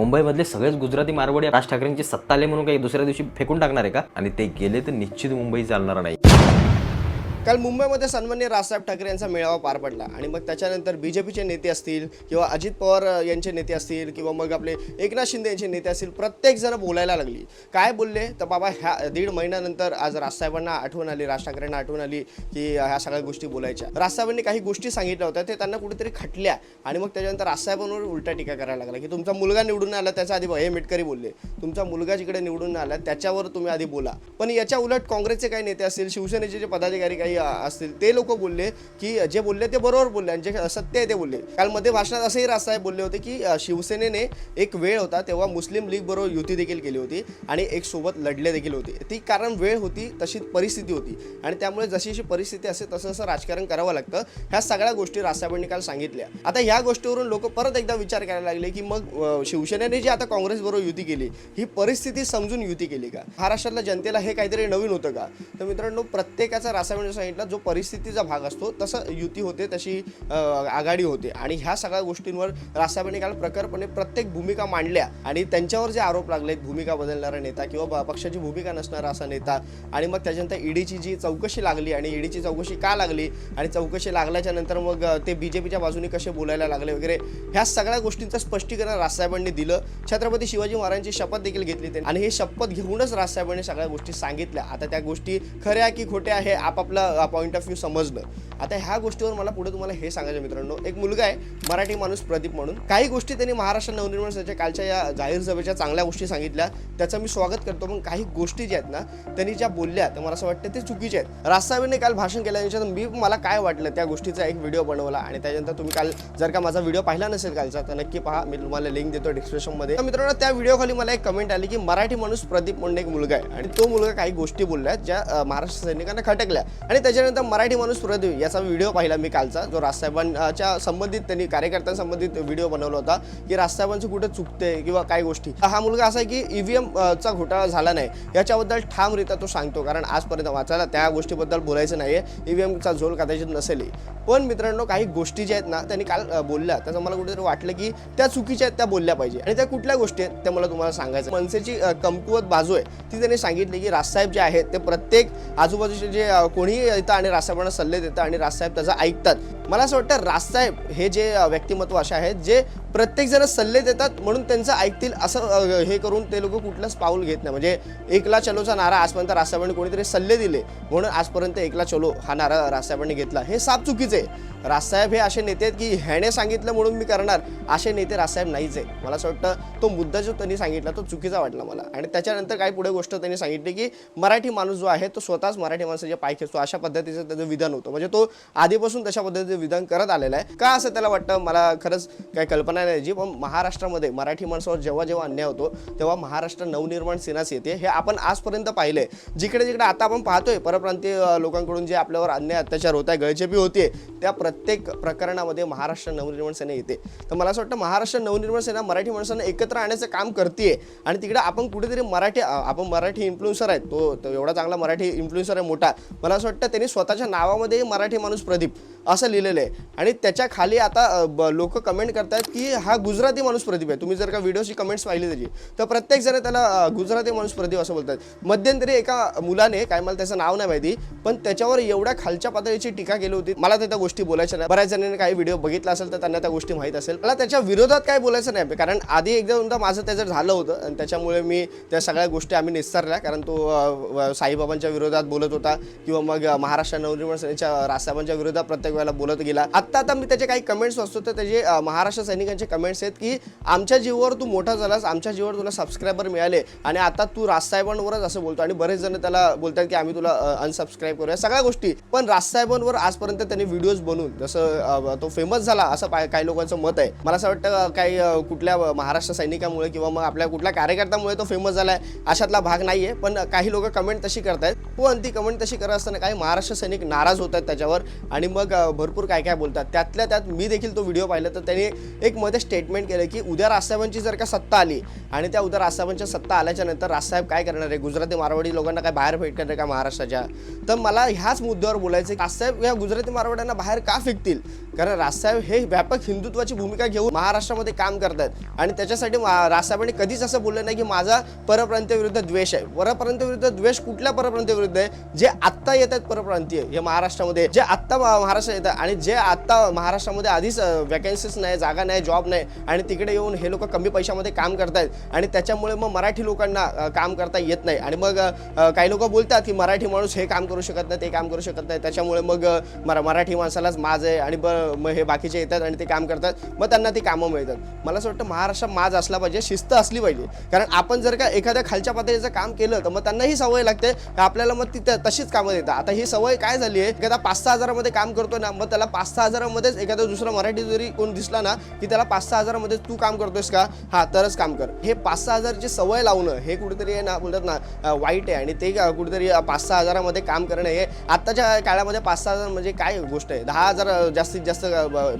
मुंबईमधले सगळेच गुजराती मारवाडी राज ठाकरेंची सत्ता आले म्हणून काही दुसऱ्या दिवशी फेकून टाकणार आहे का? आणि ते गेले तर निश्चित मुंबई चालणार नाही. काल मुंबईमध्ये सन्मान्य राजसाहेब ठाकरे यांचा मेळावा पार पडला आणि मग त्याच्यानंतर बी जे पीचे नेते असतील किंवा अजित पवार यांचे नेते असतील किंवा मग आपले एकनाथ शिंदे यांचे नेते असतील प्रत्येक जण बोलायला लागली. काय बोलले? तर बाबा ह्या दीड महिन्यानंतर आज राजसाहेबांना आठवण आली राज ठाकरेंना आठवण आली की ह्या सगळ्या गोष्टी बोलायच्या. राजसाहेबांनी काही गोष्टी सांगितल्या होत्या ते त्यांना कुठेतरी खटल्या आणि मग त्याच्यानंतर राजसाहेबांवर उलटा टीका करायला लागला की तुमचा मुलगा निवडून आला त्याच्या आधी हे मेटकरी बोलले. तुमचा मुलगा जिकडे निवडून आला त्याच्यावर तुम्ही आधी बोला. पण याच्या उलट काँग्रेसचे काही नेते असतील शिवसेनेचे जे पदाधिकारी काही काही असतील. ते लोक बोलले की जे बोलले ते बरोबर बोलले आणि जे सत्य आहे ते बोलले. काल मध्ये भाषणात असंही राजसाहेब बोलले होते की शिवसेनेने एक वेळ होता तेव्हा मुस्लिम लीग बरोबर युती देखील केली होती आणि एक सोबत लढले देखील होते. ती कारण वेळ होती तशी परिस्थिती होती. आणि त्यामुळे जशी जशी परिस्थिती असते तसं तसं राजकारण करावं लागतं. ह्या सगळ्या गोष्टी राजसाहेबांनी काल सांगितल्या. आता ह्या गोष्टीवरून लोक परत एकदा विचार करायला लागले की मग शिवसेनेने जी आता काँग्रेस बरोबर युती केली ही परिस्थिती समजून युती केली का? महाराष्ट्रातल्या जनतेला हे काहीतरी नवीन होतं का? तर मित्रांनो प्रत्येकाचा रासायनिक सांगितलं जो परिस्थितीचा भाग असतो तसं युती होते तशी आघाडी होते. आणि ह्या सगळ्या गोष्टींवर रासायनिक काल प्रखरपणे प्रत्येक भूमिका मांडल्या आणि त्यांच्यावर जे आरोप लागले भूमिका बदलणारा नेता किंवा पक्षाची भूमिका नसणारा असा नेता आणि मग त्याच्यानंतर ईडीची जी चौकशी लागली आणि ईडीची चौकशी का लागली आणि चौकशी लागल्याच्या नंतर मग ते बीजेपीच्या बाजूने कसे बोलायला लागले वगैरे ह्या सगळ्या गोष्टींचं स्पष्टीकरण राजसाहेबांनी दिलं. छत्रपती शिवाजी महाराजांची शपथ देखील घेतली त्यांनी. आणि हे शपथ घेऊनच राजसाहेबांनी सगळ्या गोष्टी सांगितल्या. आता त्या गोष्टी खऱ्या की खोट्या हे आपापला पॉईंट ऑफ व्ह्यू समजणं आता ह्या गोष्टीवर मला पुढे तुम्हाला हे सांगायचं मित्रांनो. एक मुलगा आहे मराठी माणूस प्रदीप म्हणून. काही गोष्टी त्यांनी महाराष्ट्र नवनिर्माण सेनेच्या कालच्या या जाहीर सभेच्या चांगल्या गोष्टी सांगितल्या. त्याचं मी स्वागत करतो. पण काही गोष्टी ज्या आहेत ना त्यांनी ज्या बोलल्या तर मला असं वाटतं ते चुकीचे आहेत. राजसाहेबांनी काल भाषण केल्यानंतर मी मला काय वाटलं त्या गोष्टीचा एक व्हिडिओ बनवला. आणि त्याच्यानंतर तुम्ही काल जर का माझा व्हिडिओ पाहिला नसेल कालचा तर नक्की पहा. मी तुम्हाला लिंक देतो डिस्क्रिप्शनमध्ये मित्रांनो त्या व्हिडिओखाली मला एक कमेंट आली की मराठी माणूस प्रदीप म्हणून एक मुलगा आहे. आणि तो मुलगा काही गोष्टी बोलल्या ज्या महाराष्ट्र सैनिकांना खटकल्या. आणि त्याच्यानंतर मराठी माणूस प्रदेव याचा व्हिडिओ पाहिला मी कालचा जो राजसाहेबांच्या संबंधित त्यांनी कार्यकर्त्यांसंबंधित व्हिडिओ बनवला होता की राजसाहेबांचं कुठे चुकते किंवा काय गोष्टी. हा मुलगा असा आहे की ईव्हीएम चा घोटाळा झाला नाही याच्याबद्दल ठामरित्या तो सांगतो कारण आजपर्यंत वाचायला त्या गोष्टीबद्दल बोलायचं नाही आहे ईव्हीएमचा झोल कदाचित नसेलही. पण मित्रांनो काही गोष्टी ज्या आहेत ना त्यांनी काल बोलल्या त्याचं मला कुठेतरी वाटलं की त्या चुकीच्या आहेत त्या बोलल्या पाहिजे. आणि त्या कुठल्या गोष्टी आहेत त्या मला तुम्हाला सांगायचं मनसेची कमकुवत बाजू आहे ती त्यांनी सांगितली की राजसाहेब जे आहेत ते प्रत्येक आजूबाजूचे जे कोणीही येतं आणि राजसाहेबांना सल्ले देतं आणि राजसाहेब त्याचा ऐकतात. मला असं वाटतं राजसाहेब हे जे व्यक्तिमत्व असे आहेत जे प्रत्येकजण सल्ले देतात म्हणून त्यांचं ऐकतील असं हे करून ते लोक कुठलंच पाऊल घेत नाही. म्हणजे एकला चलोचा नारा आजपर्यंत रासाहेबांनी कोणीतरी सल्ले दिले म्हणून आजपर्यंत एकला चलो हा नारा रासाहेबांनी घेतला. हे साफ चुकीचं आहे. राजसाहेब हे असे नेते आहेत की ह्याने सांगितलं म्हणून मी करणार असे नेते राजसाहेब नाहीच आहे मला असं वाटतं तो मुद्दा जो त्यांनी सांगितला तो चुकीचा वाटला मला. आणि त्याच्यानंतर काही पुढे गोष्ट त्यांनी सांगितली की मराठी माणूस जो आहे तो स्वतःच मराठी माणसाचे पाय खेचतो. अशा पद्धतीचं त्याचं विधान होतं. म्हणजे तो आधीपासून तशा पद्धतीचं विधान करत आलेला आहे. का असं त्याला वाटतं? मला खरंच काही कल्पना नाही पण महाराष्ट्रामध्ये मराठी माणसावर जेव्हा जेव्हा अन्याय होतो तेव्हा महाराष्ट्र नवनिर्माण सेनाच येते. हे आपण आजपर्यंत पाहिलंय. जिकडे जिकडे आता आपण पाहतोय परप्रांतीय लोकांकडून जे आपल्यावर अन्याय अत्याचार होत आहे गळचेपी होते त्या प्रत्येक प्रकरणामध्ये महाराष्ट्र नवनिर्माण सेना येते. तर मला असं वाटतं महाराष्ट्र नवनिर्माण सेना मराठी माणसांना एकत्र आणण्याचं काम करते आणि तिकडे आपण कुठेतरी मराठी आपण मराठी इन्फ्लुएन्सर आहेत तो तो एवढा चांगला मराठी इन्फ्लुएन्सर आहे मोठा. मला असं वाटतं त्यांनी स्वतःच्या नावामध्ये मराठी माणूस प्रदीप असं लिहिलेलं आहे आणि त्याच्याखाली आता लोक कमेंट करतात की हा गुजराती माणूस प्रदीप आहे. तुम्ही जर का व्हिडिओची कमेंट्स पाहिली त्याची तर प्रत्येक जण त्याला गुजराती माणूस प्रदीप असं बोलतात. मध्यंतरी एका मुलाने काय मला त्याचं नाव नाही माहिती पण त्याच्यावर एवढ्या खालच्या पातळीची टीका केली होती. मला त्या गोष्टी बोलायच्या नाही. बऱ्याच जणांनी काही व्हिडिओ बघितला असेल तर त्यांना त्या गोष्टी माहीत असेल. मला त्याच्या विरोधात काय बोलायचं नाही कारण आधी एकदा दोनदा माझं त्याचं झालं होतं आणि त्याच्यामुळे मी त्या सगळ्या गोष्टी आम्ही निस्तारल्या कारण तो साईबाबांच्या विरोधात बोलत होता किंवा मग महाराष्ट्र नवनिर्माण सेनेच्या राजसाहेबांच्या विरोधात प्रत्येक वेळेला बोलत गेला. आत्ता आता मी त्याचे काही कमेंट्स वाचतो तर त्याचे महाराष्ट्र महाराष्ट्र सैनिकांचे कमेंट्स आहेत की आमच्या जीवावर तू मोठा झालास आमच्या जीवावर तुला सबस्क्रायबर मिळाले आणि आता तू राजसाहेबांवरच असं बोलतो. आणि बरेच जण त्याला बोलतात की आम्ही तुला अनसबस्क्राईब करूया. सगळ्या गोष्टी. पण राजसाहेबांवर आजपर्यंत त्यांनी व्हिडिओज बनवून जसं तो फेमस झाला असं काही लोकांचं मत आहे. मला असं वाटतं काही कुठल्या महाराष्ट्र सैनिकामुळे किंवा मग आपल्या कुठल्या कार्यकर्त्यामुळे तो फेमस झाला आहे अशातला भाग नाहीये. पण काही लोक कमेंट तशी करतायत. पण ती कमेंट तशी करत असताना काही महाराष्ट्र सैनिक नाराज होत आहेत त्याच्यावर. आणि मग भरपूर काय काय बोलतात. त्यातल्या त्यात मी देखील तो व्हिडिओ पाहिला. तर त्यांनी एक मध्ये स्टेटमेंट केलं की उद्या राजसाहेबांची जर का सत्ता आली आणि त्या उद्या राजसाहेबांच्या सत्ता आल्याच्यानंतर राजसाहेब काय करणार आहे? गुजराती मारवाडी लोकांना काय बाहेर फेक करणार आहे का महाराष्ट्राच्या? तर मला ह्याच मुद्द्यावर बोलायचं की राजसाहेब या गुजराती मारवाड्यांना बाहेर का फेकतील? कारण राजसाहेब हे व्यापक हिंदुत्वाची भूमिका घेऊन महाराष्ट्रामध्ये काम करतात आणि त्याच्यासाठी राजसाहेबांनी कधीच असं बोललं नाही की माझा परप्रांतीय विरुद्ध द्वेष आहे. परप्रांतीय विरुद्ध द्वेष कुठल्या परप्रांतीय विरुद्ध आहे? जे आत्ता येत आहेत परप्रांतीय हे महाराष्ट्रामध्ये जे आत्ता महाराष्ट्रात येतात आणि जे आत्ता महाराष्ट्रामध्ये आधीच वॅकन्सीज नाही जागा नाही जॉब नाही. आणि तिकडे येऊन हे लोक कमी पैशामध्ये काम करतायत. आणि त्याच्यामुळे मग मराठी लोकांना काम करता येत नाही. आणि मग काही लोक बोलतात की मराठी माणूस हे काम करू शकत नाही ते काम करू शकत नाही. त्याच्यामुळे मग मरा मराठी माणसालाच माज आहे आणि ब- मग हे बाकीचे येतात आणि ते काम करतात. मग त्यांना ती कामं मिळतात. मला असं वाटतं महाराष्ट्र माज असला पाहिजे शिस्त असली पाहिजे. कारण आपण जर का एखाद्या खालच्या पातळीचं काम केलं तर मग त्यांनाही सवय लागते आपल्याला मग तिथं तशीच कामं देतात. आता ही सवय काय झाली आहे? एखादा पाच सहा हजारामध्ये काम करतो ना मग त्याला पाच सहा हजारामध्येच एखादा दुसरा मराठी जरी कोण दिसला ना की त्याला पाच सहा हजारामध्ये तू काम करतोयस का? हा तरच काम कर. हे पाच सहा हजारची सवय लावणं हे कुठेतरी ना बोलतात ना वाईट आहे आणि ते कुठेतरी पाच सहा हजारामध्ये काम करणं हे आत्ताच्या काळामध्ये पाच सहा हजार म्हणजे काय गोष्ट आहे? दहा हजार जास्तीत जास्त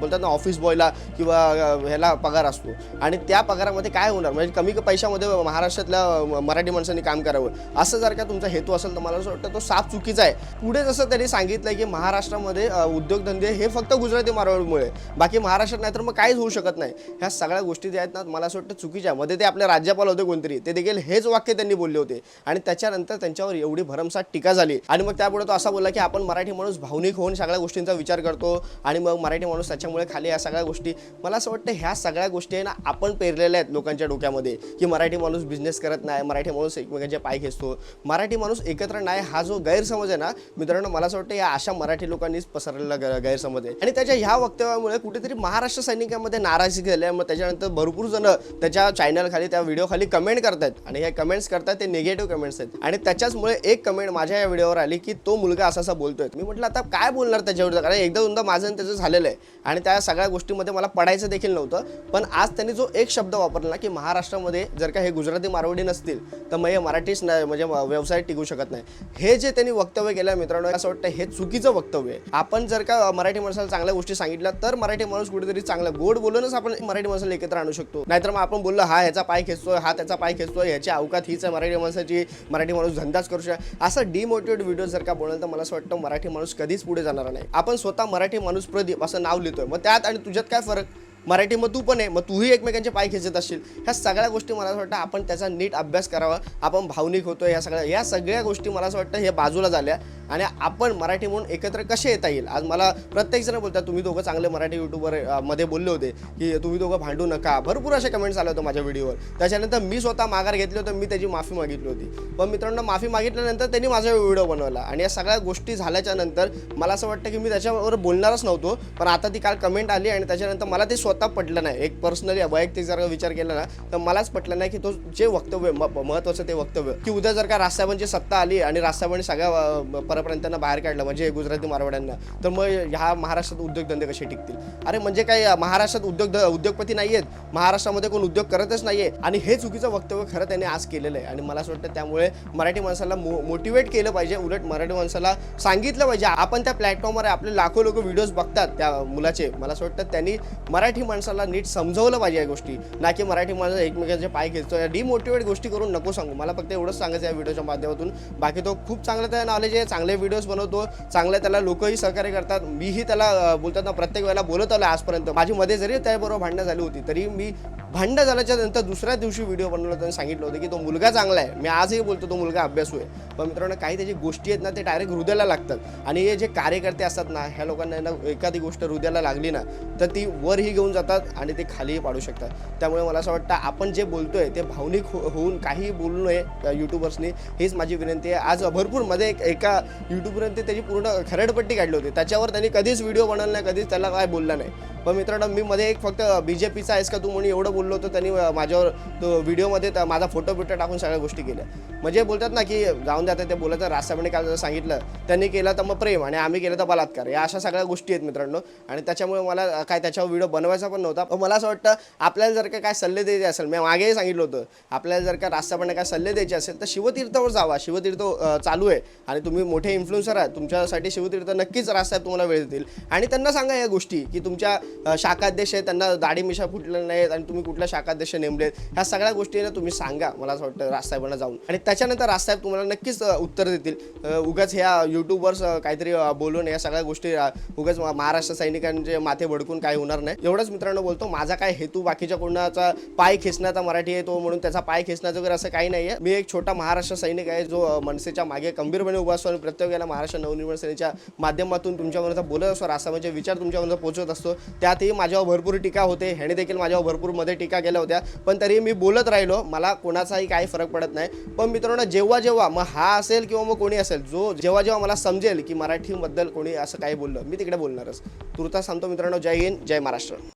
बोलतात ना ऑफिस बॉयला किंवा ह्याला पगार असतो. आणि त्या पगारामध्ये काय होणार? म्हणजे कमी पैशामध्ये महाराष्ट्रातल्या मराठी माणसांनी काम करावं. असं जर का तुमचा हेतू असेल तर मला असं वाटतं तो साफ चुकीचा आहे. पुढे जसं त्यांनी सांगितलं की महाराष्ट्रामध्ये उद्योगधंदे हे फक्त गुजराती मारवाडीमुळे बाकी महाराष्ट्रात नाही तर मग काहीच होऊ शकत नाही. ह्या सगळ्या गोष्टी ज्या आहेत ना मला असं वाटतं चुकीच्या. मध्ये ते आपले राज्यपाल होते कोणतरी. ते देखील हेच वाक्य त्यांनी बोलले होते. आणि त्याच्यानंतर त्यांच्यावर एवढी भरमसाठ टीका झाली. आणि मग त्यापुढे तो असा बोलला की आपण मराठी माणूस भावनिक होऊन सगळ्या गोष्टींचा विचार करतो. आणि मग मराठी माणूस त्याच्यामुळे खाली या सगळ्या गोष्टी. मला असं वाटतं ह्या सगळ्या गोष्टी आहे ना आपण पेरलेल्या आहेत लोकांच्या डोक्यामध्ये. की मराठी माणूस बिझनेस करत नाही मराठी माणूस एकमेकांचे पाय खेचतो. मराठी माणूस एकत्र नाही हा जो गैरसमज आहे ना मित्रांनो मला असं वाटतं या अशा मराठी लोकांनीच पसरलेला गैरसमज आहे. आणि त्याच्या ह्या वक्तव्यामुळे कुठेतरी महाराष्ट्र सैनिकांमध्ये नाराजी नाराज आहे मग त्याच्यानंतर भरपूर जण त्याच्या चॅनलखाली त्या व्हिडिओखाली कमेंट करतात आणि हे कमेंट्स करतात ते निगेटिव्ह कमेंट्स आहेत. आणि त्याच्याचमुळे एक कमेंट माझ्या या व्हिडिओवर आली की तो मुलगा असा असा बोलतोय. मी म्हटलं आता काय बोलणार त्याच्यावर कारण एकदा दोनदा माझं आणि त्याचं झालेलं आहे. आणि त्या सगळ्या गोष्टीमध्ये मला पडायचं देखील नव्हतं. पण आज त्यांनी जो एक शब्द वापरला की महाराष्ट्रामध्ये जर का हे गुजराती मारवाडी नसतील तर मग हे मराठीच नाही म्हणजे व्यवसाय टिकू शकत नाही. हे जे त्यांनी वक्तव्य केलं मित्रांनो असं वाटतं हे चुकीचं वक्तव्य आहे. आपण जर का मराठी माणसाला चांगल्या गोष्टी सांगितल्या तर मराठी माणूस कुठेतरी चांगला गोड बोलूनच आपण मराठी माणसाला एकत्र आणू शकतो. नाहीतर मग आपण बोललो हा ह्याचा पाय खेचतोय हा त्याचा पाय खेचतोय ह्याची अवकात हीच आहे मराठी माणसाची मराठी माणूस धंदाच करू शकतो असं डिमोटिवेट व्हिडिओ जर का बोलाल तर मला असं वाटतं मराठी माणूस कधीच पुढे जाणार नाही. आपण स्वतः मराठी माणूस प्रदीप असं नाव लिहितोय. मग त्यात आणि तुझ्यात काय फरक? मराठी मग तू पण आहे मग तूही एकमेकांचे पाय खेचत असशील. ह्या सगळ्या गोष्टी मला असं वाटतं आपण त्याचा नीट अभ्यास करावा. आपण भावनिक होतो या सगळ्या या सगळ्या गोष्टी मला असं वाटतं हे बाजूला झाल्या. आणि आपण मराठी म्हणून एकत्र कसे येता येईल? आज मला प्रत्येक जण बोलतात तुम्ही दोघं चांगले मराठी युट्यूबरमध्ये बोलले होते की तुम्ही दोघं भांडू नका. भरपूर असे कमेंट्स आले होते माझ्या व्हिडिओवर त्याच्यानंतर मी स्वतः माघार घेतली होतं मी त्याची माफी मागितली होती. पण मित्रांनो माफी मागितल्यानंतर त्यांनी माझा व्हिडिओ बनवला. आणि या सगळ्या गोष्टी झाल्याच्यानंतर मला असं वाटतं की मी त्याच्यावर बोलणारच नव्हतो पण आता ती काल कमेंट आली आणि त्याच्यानंतर मला ते स्वतः पटलं नाही. एक पर्सनली वैयक्तिक जर का विचार केला ना तर मलाच पटलं नाही की तो जे वक्तव्य म- महत्त्वाचं ते वक्तव्य की उद्या जर का राजसाहेबांची सत्ता आली आणि राजसाहेबांनी सगळ्या अं, बाहेर काढलं म्हणजे गुजराती मारवाड्यांना. तर मग ह्या महाराष्ट्रात उद्योगधंदे कसे टिकतील? अरे म्हणजे काय महाराष्ट्रात उद्योग उद्योगपती नाही आहेत महाराष्ट्रामध्ये कोण उद्योग करतच नाहीये. आणि हे चुकीचं वक्तव्य खरं त्यांनी आज केलेलं आहे. आणि मला असं वाटतं त्यामुळे मराठी माणसाला मोटिवेट केलं पाहिजे. उलट मराठी माणसाला सांगितलं पाहिजे. आपण त्या प्लॅटफॉर्मवर आपले लाखो लोक व्हिडिओज बघतात त्या मुलाचे. मला असं वाटतं त्यांनी मराठी माणसाला नीट समजवलं पाहिजे या गोष्टी. ना की मराठी माणसं एकमेकांचे पाय खेचतो. या डिमोटिवेट गोष्टी करून नको सांगू. मला फक्त एवढंच सांगायचं या व्हिडिओच्या माध्यमातून. बाकी तो खूप चांगलं त्या नॉलेज आहे चांगलं व्हिडिओज बनवतो चांगले त्याला लोकही सहकार्य करतात. मीही त्याला बोलताना प्रत्येक वेळेला बोलत आलो आजपर्यंत. माझी मध्ये जरी त्याबरोबर भांडणं झाली होती. तरी मी भांडणं झाल्याच्यानंतर दुसऱ्या दिवशी व्हिडिओ बनवला त्यांनी सांगितलं होतं की तो मुलगा चांगला आहे. मी आजही बोलतो तो मुलगा अभ्यासू आहे. पण मित्रांनो काही त्याची गोष्टी आहेत ना ते डायरेक्ट हृदयाला लागतात. आणि हे जे कार्यकर्ते असतात ना ह्या लोकांना ना एखादी गोष्ट हृदयाला लागली ना तर ती वरही घेऊन जातात आणि ते खालीही पाडू शकतात. त्यामुळे मला असं वाटतं आपण जे बोलतोय ते भावनिक हो होऊन काही बोलू नये यूट्यूबर्सनी हीच माझी विनंती आहे. आज भरपूरमध्ये एका यूट्यूबरने त्याची पूर्ण खरडपट्टी काढली होती. त्याच्यावर त्यांनी कधीच व्हिडिओ बनवला नाही कधीच त्याला काय बोलला नाही. पण मित्रांनो मी मध्ये एक फक्त बी जे पीचा आहेस का तू? म्हणून एवढं बोललो होतो त्यांनी माझ्यावर तो व्हिडिओमध्ये माझा फोटो बिटो टाकून सगळ्या गोष्टी केल्या. म्हणजे बोलतात ना की जाऊन द्या आता ते बोलत राजसाहेबांनी काय सांगितलं त्यांनी केलं तर मग प्रेम आणि आम्ही केलं तर बलात्कार. या अशा सगळ्या गोष्टी आहेत मित्रांनो. आणि त्याच्यामुळे मला काय त्याच्यावर व्हिडिओ बनवायचा पण नव्हता. पण मला असं वाटतं आपल्याला जर का काय सल्ले द्यायचे असेल मी मागेही सांगितलं होतं आपल्याला जर का राजसाहेबांना काय सल्ले द्यायचे असेल तर शिवतीर्थवर जावा. शिवतीर्थ चालू आहे. आणि तुम्ही मोठे इन्फ्लुएन्सर आहात. तुमच्यासाठी शिवतीर्थ नक्कीच राजसाहेब तुम्हाला वेळ देतील. आणि त्यांना सांगा या गोष्टी की तुमच्या शाखाध्यक्ष आहेत त्यांना दाढी मिशा फुटलेल्या नाहीत आणि तुम्ही कुठल्या शाखाध्यक्ष नेमले ह्या सगळ्या गोष्टी ना तुम्ही सांगा मला असं वाटतं राजसाहेबांना जाऊन. आणि त्याच्यानंतर राजसाहेब तुम्हाला नक्कीच उत्तर देतील. उगाच ह्या यूट्यूबवर काहीतरी बोलून या सगळ्या गोष्टी उगाच महाराष्ट्र सैनिकांचे माथे भडकून काय होणार नाही. एवढंच मित्रांनो बोलतो माझा काय हेतू बाकीच्या कोणाचा पाय खेचण्याचा मराठी आहे तो म्हणून त्याचा पाय खेचण्याचं वगैरे असं काही नाही आहे. मी एक छोटा महाराष्ट्र सैनिक आहे जो मनसेच्या मागे गंभीरपणे उभा असतो आणि प्रत्येक महाराष्ट्र नवनिर्माण सेनेच्या माध्यमातून तुमच्यापर्यंत बोलत असतो. राष्ट्राचे विचार तुमच्यापर्यंत पोहोचत असतो. त्यातही माझ्यावर भरपूर टीका होते ह्याने देखील माझ्यावर भरपूरमध्ये टीका केल्या होत्या. पण तरी मी बोलत राहिलो. मला कोणाचाही काही फरक पडत नाही. पण मित्रांनो जेव्हा जेव्हा मग हा असेल किंवा मग कोणी असेल जो जेव्हा जेव्हा मला समजेल की मराठीबद्दल कोणी असं काही बोललं मी तिकडे बोलणारच. तुर्ता सांगतो मित्रांनो जय हिंद जय महाराष्ट्र.